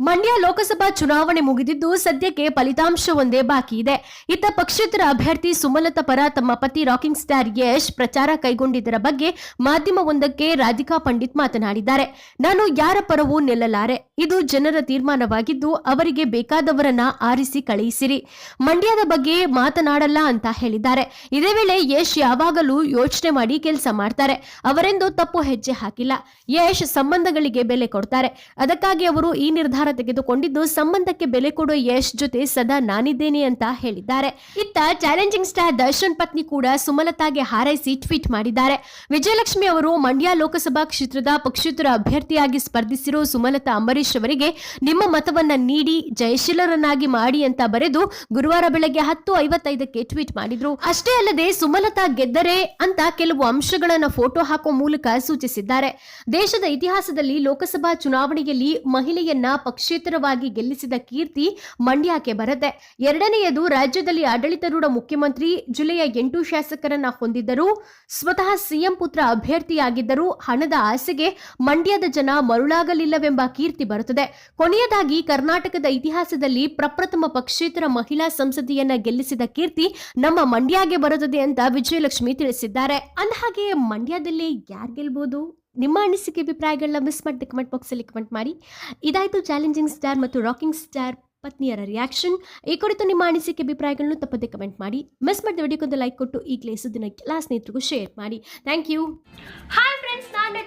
ಮಂಡ್ಯ ಲೋಕಸಭಾ ಚುನಾವಣೆ ಮುಗಿದಿದ್ದು ಸದ್ಯಕ್ಕೆ ಫಲಿತಾಂಶ ಒಂದೇ ಬಾಕಿ ಇದೆ. ಇತ್ತ ಪಕ್ಷೇತರ ಅಭ್ಯರ್ಥಿ ಸುಮಲತಾ ಪರ ತಮ್ಮ ಪತಿ ರಾಕಿಂಗ್ ಸ್ಟಾರ್ ಯಶ್ ಪ್ರಚಾರ ಕೈಗೊಂಡಿದ್ದರ ಬಗ್ಗೆ ಮಾಧ್ಯಮವೊಂದಕ್ಕೆ ರಾಧಿಕಾ ಪಂಡಿತ್ ಮಾತನಾಡಿದ್ದಾರೆ. ನಾನು ಯಾರ ಪರವೂ ನಿಲ್ಲಲಾರೆ. ಇದು ಜನರ ತೀರ್ಮಾನವಾಗಿದ್ದು ಅವರಿಗೆ ಬೇಕಾದವರನ್ನ ಆರಿಸಿ ಕಳುಹಿಸಿರಿ. ಮಂಡ್ಯದ ಬಗ್ಗೆ ಮಾತನಾಡಲ್ಲ ಅಂತ ಹೇಳಿದ್ದಾರೆ. ಇದೇ ವೇಳೆ ಯಶ್ ಯಾವಾಗಲೂ ಯೋಚನೆ ಮಾಡಿ ಕೆಲಸ ಮಾಡ್ತಾರೆ. ಅವರೆಂದು ತಪ್ಪು ಹೆಜ್ಜೆ ಹಾಕಿಲ್ಲ. ಯಶ್ ಸಂಬಂಧಗಳಿಗೆ ಬೆಲೆ ಕೊಡ್ತಾರೆ. ಅದಕ್ಕಾಗಿ ಅವರು ಈ ನಿರ್ಧಾರ ತೆಗೆದುಕೊಂಡಿದ್ದು ಸಂಬಂಧಕ್ಕೆ ಬೆಲೆ ಕೊಡೋ ಯಶ್ ಜೊತೆ ಸದಾ ನಾನಿದ್ದೇನೆ ಅಂತ ಹೇಳಿದ್ದಾರೆ. ಇತ್ತ ಚಾಲೆಂಜಿಂಗ್ ಸ್ಟಾರ್ ದರ್ಶನ್ ಪತ್ನಿ ಕೂಡ ಸುಮಲತಾಗೆ ಹಾರೈಸಿ ಟ್ವೀಟ್ ಮಾಡಿದ್ದಾರೆ. ವಿಜಯಲಕ್ಷ್ಮಿ ಅವರು ಮಂಡ್ಯ ಲೋಕಸಭಾ ಕ್ಷೇತ್ರದ ಪಕ್ಷೇತರ ಅಭ್ಯರ್ಥಿಯಾಗಿ ಸ್ಪರ್ಧಿಸಿರೋ ಸುಮಲತಾ ಅಂಬರೀಶ್ ಅವರಿಗೆ ನಿಮ್ಮ ಮತವನ್ನ ನೀಡಿ ಜಯಶೀಲರನ್ನಾಗಿ ಮಾಡಿ ಅಂತ ಬರೆದು ಗುರುವಾರ ಬೆಳಗ್ಗೆ ಹತ್ತು ಐವತ್ತೈದಕ್ಕೆ ಟ್ವೀಟ್ ಮಾಡಿದ್ರು. ಅಷ್ಟೇ ಅಲ್ಲದೆ ಸುಮಲತಾ ಗೆದ್ದರೆ ಅಂತ ಕೆಲವು ಅಂಶಗಳನ್ನ ಫೋಟೋ ಹಾಕೋ ಮೂಲಕ ಸೂಚಿಸಿದ್ದಾರೆ. ದೇಶದ ಇತಿಹಾಸದಲ್ಲಿ ಲೋಕಸಭಾ ಚುನಾವಣೆಯಲ್ಲಿ ಮಹಿಳೆಯನ್ನ ಪಕ್ಷೇತರವಾಗಿ ಗೆಲ್ಲಿಸಿದ ಕೀರ್ತಿ ಮಂಡ್ಯಕ್ಕೆ ಬರುತ್ತೆ. ಎರಡನೆಯದು ರಾಜ್ಯದಲ್ಲಿ ಆಡಳಿತಾರೂಢ ಮುಖ್ಯಮಂತ್ರಿ ಜಿಲ್ಲೆಯ ಎಂಟು ಶಾಸಕರನ್ನ ಹೊಂದಿದ್ದರು ಸ್ವತಃ ಸಿಎಂ ಪುತ್ರ ಅಭ್ಯರ್ಥಿಯಾಗಿದ್ದರೂ ಹಣದ ಆಸೆಗೆ ಮಂಡ್ಯದ ಜನ ಮರುಳಾಗಲಿಲ್ಲವೆಂಬ ಕೀರ್ತಿ ಬರುತ್ತದೆ. ಕೊನೆಯದಾಗಿ ಕರ್ನಾಟಕದ ಇತಿಹಾಸದಲ್ಲಿ ಪ್ರಪ್ರಥಮ ಪಕ್ಷೇತರ ಮಹಿಳಾ ಸಂಸದೆಯನ್ನ ಗೆಲ್ಲಿಸಿದ ಕೀರ್ತಿ ನಮ್ಮ ಮಂಡ್ಯಗೆ ಬರುತ್ತದೆ ಅಂತ ವಿಜಯಲಕ್ಷ್ಮಿ ತಿಳಿಸಿದ್ದಾರೆ. ಅಂದಹಾಗೆ ಮಂಡ್ಯದಲ್ಲಿ ಯಾರು ಗೆಲ್ಬಹುದು ನಿಮ್ಮ ಅನಿಸಿಕೆ ಅಭಿಪ್ರಾಯಗಳನ್ನ ಮಿಸ್ ಮಾಡಿದೆ ಕಮೆಂಟ್ ಬಾಕ್ಸಲ್ಲಿ ಕಮೆಂಟ್ ಮಾಡಿ. ಇದಾಯಿತು ಚಾಲೆಂಜಿಂಗ್ ಸ್ಟಾರ್ ಮತ್ತು ರಾಕಿಂಗ್ ಸ್ಟಾರ್ ಪತ್ನಿಯರ ರಿಯಾಕ್ಷನ್ ಈ ಕುರಿತು ನಿಮ್ಮ ಅನಿಸಿಕೆ ಅಭಿಪ್ರಾಯಗಳನ್ನು ತಪ್ಪದೆ ಕಮೆಂಟ್ ಮಾಡಿ. ಮಿಸ್ ಮಾಡಿದ ವಿಡಿಯೋಕ್ಕೊಂದು ಲೈಕ್ ಕೊಟ್ಟು ಈ ದಿನ ಎಲ್ಲ ಸ್ನೇಹಿತರಿಗೂ ಶೇರ್ ಮಾಡಿ. Thank you